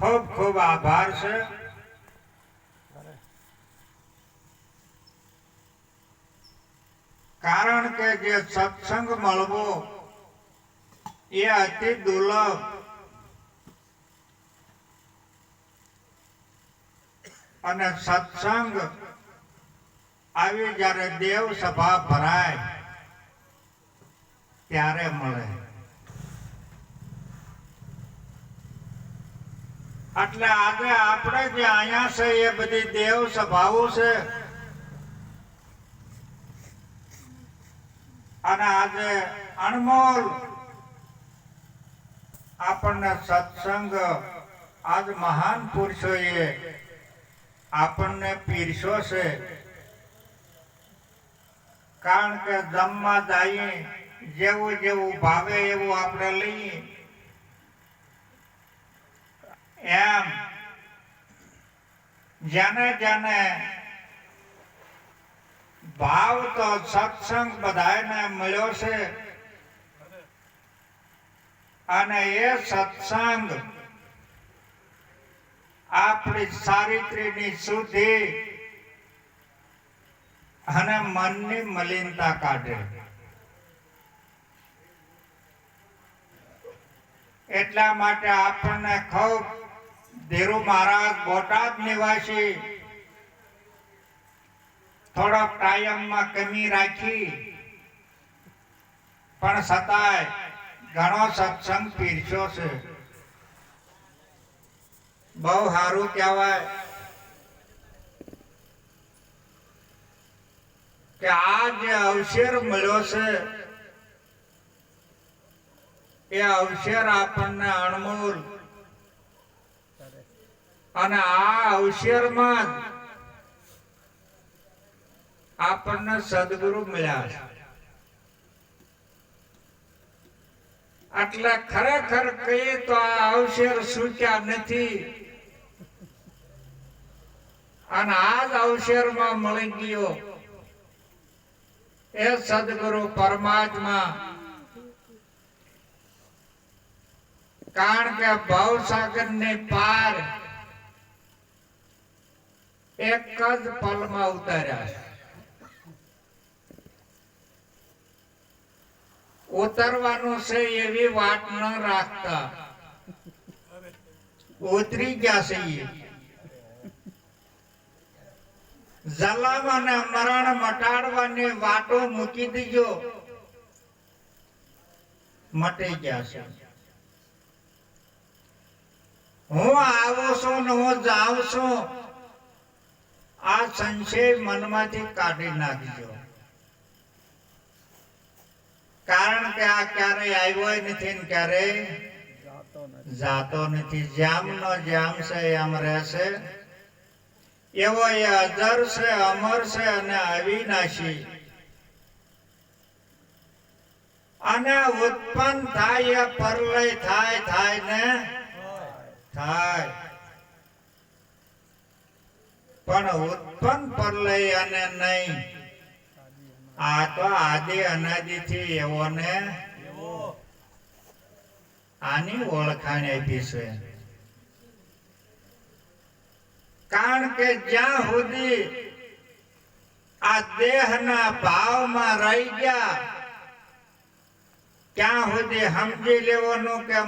ખૂબ ખૂબ આભાર છે કારણ કે જે સત્સંગ મળવો, એ અતિ દુર્લભ. અને સત્સંગ આવી જ્યારે દેવ સભા ભરાય, ત્યારે મળે. એટલે આજે આપણે જે અહીંયા છે એ બધી દેવ સભાઓ છે. અને આજે અણમોલ આપણને સત્સંગ આજ મહાન પુરુષોએ આપણને પીરસો છે. કારણ કે જમવા દાઈ જેવું જેવું ભાવે એવું આપણે લઈએ. એમ. જેને જેને ભાવ તો સત્સંગ બધાને મળ્યો છે. અને એ સત્સંગ આપણી સારિત્રીની શુદ્ધિ અને મનની મલિનતા કાઢે. એટલા માટે આપણને ખૂબ ધીરુ મહારાજ બોટાદ નિવાસી. થોડોક ટાઈમમાં કમી રાખી. પણ છતાંય ઘણો સત્સંગ પીરસ્યો છે. બહુ સારું કહેવાય કે આ જે અવસર મળ્યો છે, એ અવસર આપણને અણમોલ અને આ અવસરમાં આપણને સદગુરુ મળ્યા છે. એટલે ખરેખર કહીએ તો આ અવસર સૂચ્યા નથી. અને આ જ અવસરમાં મળી ગયો. એ સદગુરુ પરમાત્મા. કારણ કે ભાવસાગર ને પાર એક જ પલમાં ઉતાર્યા ઉતરવાનું છે એવી વાત ન રાખતા. ઉતરી ગયા છે અને મરણ મટાડવાની વાતો મૂકી દીજો. મટી ગયા છે. હું આવું છું ને હું જાઉં છું. સંશય મનમાંથી કાઢી નાખજો. કારણ કે આ ક્યારેય આવ્યો નથી ને ક્યારેય જાતો નથી. જેમ નો જેમ છે એમ રહેશે. એવો એ અજર છે અમર છે અને અવિનાશી. અને ઉત્પન્ન થાય પરલય થાય થાય ને? થાય. પણ ઉત્પન્ન પરલય અને નહીં. આ તો આદિ અનાદિ થી એવો ને આની ઓળખાણ આપી છે. કારણ કે જ્યાં સુધી આ દેહના ભાવમાં રહી ગયા, ત્યાં સુધી સમજી લેવાનું કે